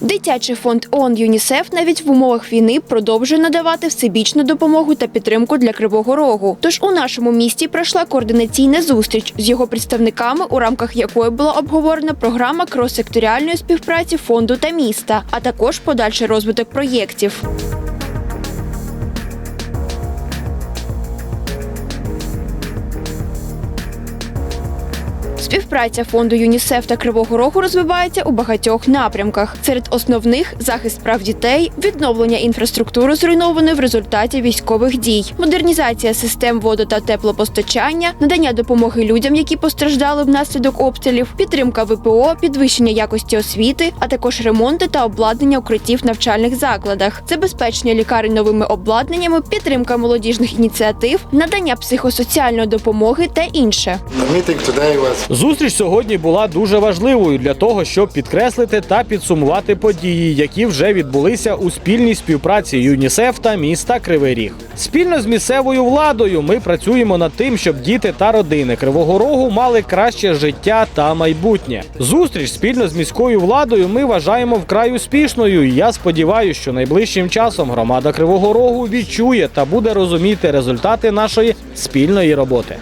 Дитячий фонд ООН ЮНІСЕФ навіть в умовах війни продовжує надавати всебічну допомогу та підтримку для Кривого Рогу. Тож у нашому місті пройшла координаційна зустріч з його представниками, у рамках якої була обговорена програма крос-секторіальної співпраці фонду та міста, а також подальший розвиток проєктів. Співпраця фонду ЮНІСЕФ та Кривого Рогу розвивається у багатьох напрямках. Серед основних захист прав дітей, відновлення інфраструктури зруйнованої в результаті військових дій, модернізація систем водо та теплопостачання, надання допомоги людям, які постраждали внаслідок обстрілів, підтримка ВПО, підвищення якості освіти, а також ремонти та обладнання укриттів навчальних закладах, забезпечення лікарень новими обладнаннями, підтримка молодіжних ініціатив, надання психосоціальної допомоги та інше. Зустріч сьогодні була дуже важливою для того, щоб підкреслити та підсумувати події, які вже відбулися у спільній співпраці ЮНІСЕФ та міста Кривий Ріг. Спільно з місцевою владою ми працюємо над тим, щоб діти та родини Кривого Рогу мали краще життя та майбутнє. Зустріч спільно з міською владою ми вважаємо вкрай успішною. І я сподіваюся, що найближчим часом громада Кривого Рогу відчує та буде розуміти результати нашої спільної роботи.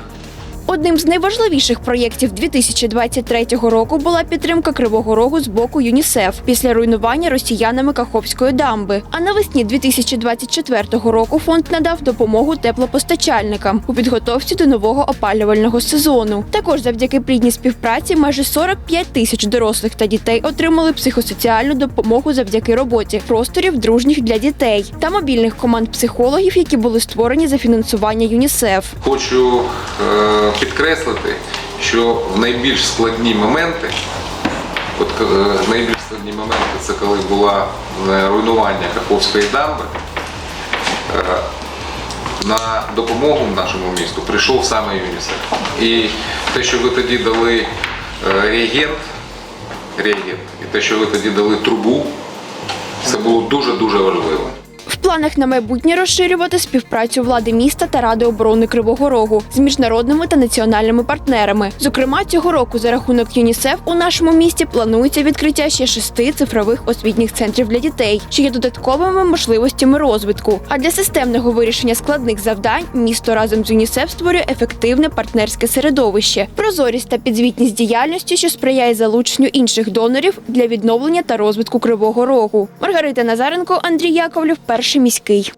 Одним з найважливіших проєктів 2023 року була підтримка Кривого Рогу з боку ЮНІСЕФ після руйнування росіянами Каховської дамби. А навесні 2024 року фонд надав допомогу теплопостачальникам у підготовці до нового опалювального сезону. Також завдяки плідній співпраці майже 45 тисяч дорослих та дітей отримали психосоціальну допомогу завдяки роботі просторів дружніх для дітей та мобільних команд психологів, які були створені за фінансування ЮНІСЕФ. Хочу е, підкреслити, що в найбільш складні моменти, от е, найбільш складні моменти це коли було е, руйнування Каховської дамби. е, На допомогу нашому місту прийшов саме ЮНІСЕФ. І те, що ви тоді дали реагент, реагент, і те, що ви тоді дали трубу, це було дуже-дуже важливо. Планах на майбутнє розширювати співпрацю влади міста та Ради оборони Кривого Рогу з міжнародними та національними партнерами. Зокрема, цього року за рахунок ЮНІСЕФ у нашому місті планується відкриття ще шести цифрових освітніх центрів для дітей, що є додатковими можливостями розвитку. А для системного вирішення складних завдань місто разом з ЮНІСЕФ створює ефективне партнерське середовище, прозорість та підзвітність діяльності, що сприяє залученню інших донорів для відновлення та розвитку Кривого Рогу. Маргарита Назаренко, Андрій Яковлів, перший міський.